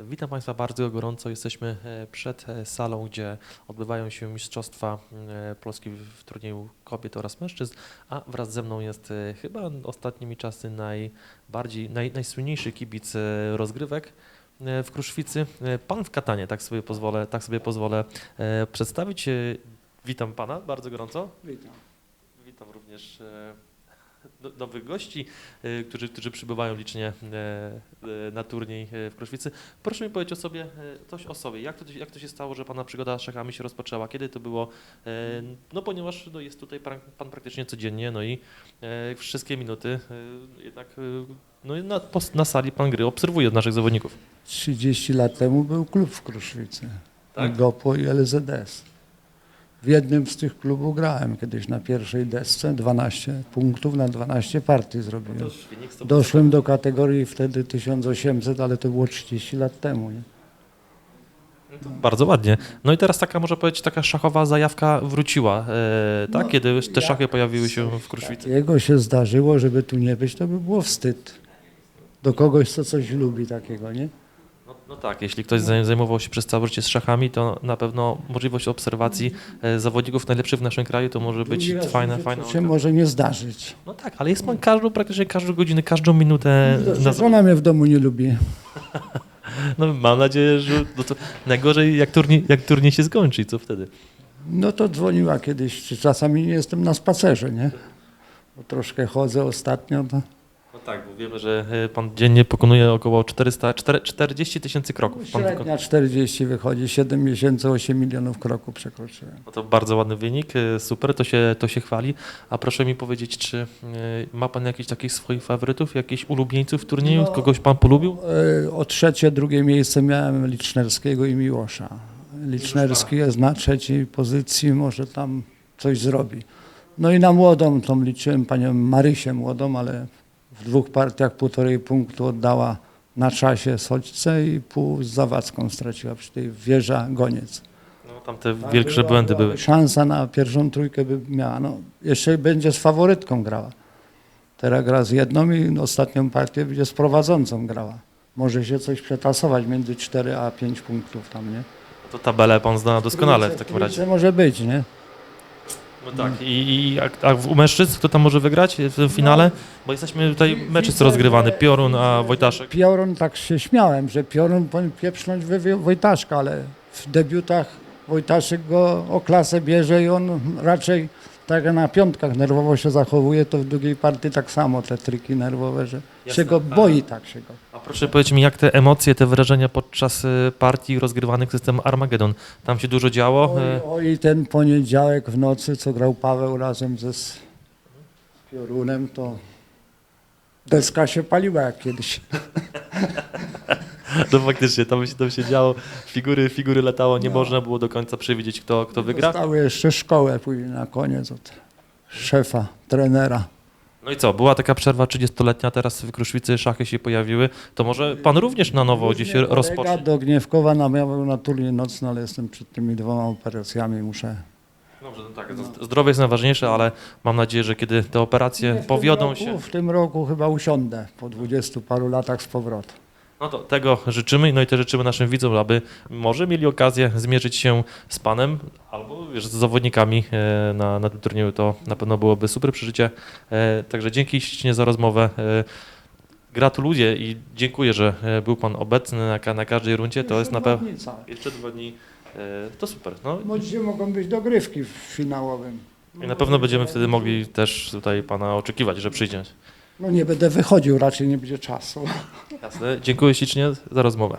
Witam Państwa bardzo gorąco. Jesteśmy e, przed e, salą, gdzie odbywają się Mistrzostwa e, Polski w turnieju kobiet oraz mężczyzn, a wraz ze mną jest chyba ostatnimi czasy najbardziej, naj, najsłynniejszy kibic rozgrywek w Kruszwicy. Pan w Katanie, tak sobie pozwolę, tak sobie pozwolę przedstawić. Witam Pana bardzo gorąco. Witam. Witam również nowych gości, e, którzy, którzy przybywają licznie e, e, na turniej w Kruszwicy. Proszę mi powiedzieć o sobie, coś o sobie. Jak to, jak to się stało, że Pana przygoda z szachami się rozpoczęła? Kiedy to było? No ponieważ no, jest tutaj pan, pan praktycznie codziennie, no i wszystkie minuty jednak no, na, na sali Pan gry obserwuje od naszych zawodników. 30 lat temu był klub w Kruszwicy. Tak? GOPO i LZS. W jednym z tych klubów grałem kiedyś na pierwszej desce, 12 punktów na 12 partii zrobiłem. Doszłem do kategorii wtedy 1800, ale to było 30 lat temu. Nie? Bardzo ładnie. No i teraz taka, można powiedzieć, taka szachowa zajawka wróciła, e, tak? No, Kiedy te szachy pojawiły się w Kruszwicy. Jego się zdarzyło, żeby tu nie być, to by było wstyd. Do kogoś, co coś lubi takiego, nie? No, no tak, jeśli ktoś zaj- zajmował się przez całe życie z szachami, to na pewno możliwość obserwacji e, zawodników najlepszych w naszym kraju to może być raz fajna, będzie, fajna. to się może nie zdarzyć. No tak, ale jest pan każdą, praktycznie każdą godzinę, każdą minutę na Żona mnie w domu nie lubi. No mam nadzieję, że no to najgorzej jak turniej, jak turniej się skończy co wtedy? No to dzwoniła kiedyś, czasami nie jestem na spacerze, nie? Bo troszkę chodzę ostatnio, to No tak, bo wiemy, że e, pan dziennie pokonuje około 400, 40 tysięcy kroków. Średnia 40 wychodzi, 7 miesięcy 8 milionów kroków przekroczyłem. No to bardzo ładny wynik, e, super, to się, to się chwali. A proszę mi powiedzieć, czy e, ma pan jakichś takich swoich faworytów, jakichś ulubieńców w turnieju, No. kogoś pan polubił? O trzecie, drugie miejsce miałem Licznerskiego i Miłosza. Licznerski jest na trzeciej pozycji, może tam coś zrobi. No i na młodą, tą liczyłem panią Marysię młodą, ale w dwóch partiach półtorej punktu oddała na czasie Soćce i pół z Zawadzką straciła przy tej wieża Goniec. No, tam te większe błędy były. Szansa na pierwszą trójkę by miała. No, jeszcze będzie z faworytką grała. Teraz gra z jedną i ostatnią partię będzie z prowadzącą grała. Może się coś przetasować między 4 a 5 punktów tam, nie? To tabelę pan zna doskonale w takim razie. Może być, nie? No tak, i, i a, a u mężczyzn kto tam może wygrać w tym finale? Bo jesteśmy tutaj, mecz jest rozgrywany, Piorun, a Wojtaszek. Piorun, tak się śmiałem, że Piorun powinien pieprznąć wy- Wojtaszka, ale w debiutach Wojtaszek go o klasę bierze i on raczej tak jak na piątkach nerwowo się zachowuje, to w drugiej partii tak samo te triki nerwowe, że Jasne. się go boi tak się go. A proszę powiedzieć mi, jak te emocje, te wrażenia podczas y, partii rozgrywanych system Armageddon? Tam się dużo działo? Oj, y, oj, ten poniedziałek w nocy, co grał Paweł razem ze z Piorunem, to deska się paliła jak kiedyś. No faktycznie, tam się, tam się działo, figury, figury latało, nie No. można było do końca przewidzieć, kto, kto wygra. Dostały jeszcze szkołę później na koniec od szefa, trenera. No i co, była taka przerwa 30-letnia, teraz w Kruszwicy szachy się pojawiły, to może pan również na nowo gdzieś rozpocznie? do Gniewkowa namawiał na turniej nocny, ale jestem przed tymi dwoma operacjami, muszę... Dobrze, no tak, z- zdrowie jest najważniejsze, ale mam nadzieję, że kiedy te operacje powiodą roku, się, W tym roku chyba usiądę po dwudziestu paru latach z powrotem. No to tego życzymy, no i też życzymy naszym widzom, aby może mieli okazję zmierzyć się z panem albo wiesz, z zawodnikami e, na, na tym turnieju, to na pewno byłoby super przeżycie. E, Także dzięki ślicznie za rozmowę. E, Gratuluję i dziękuję, że był pan obecny na, na każdej rundzie. To jest na pewno jeszcze dwa dni. To super. No, dzisiaj mogą być dogrywki w finałowym. I na pewno będziemy wtedy mogli też tutaj pana oczekiwać, że przyjdzie. No nie będę wychodził, raczej nie będzie czasu. Jasne. Dziękuję ślicznie za rozmowę.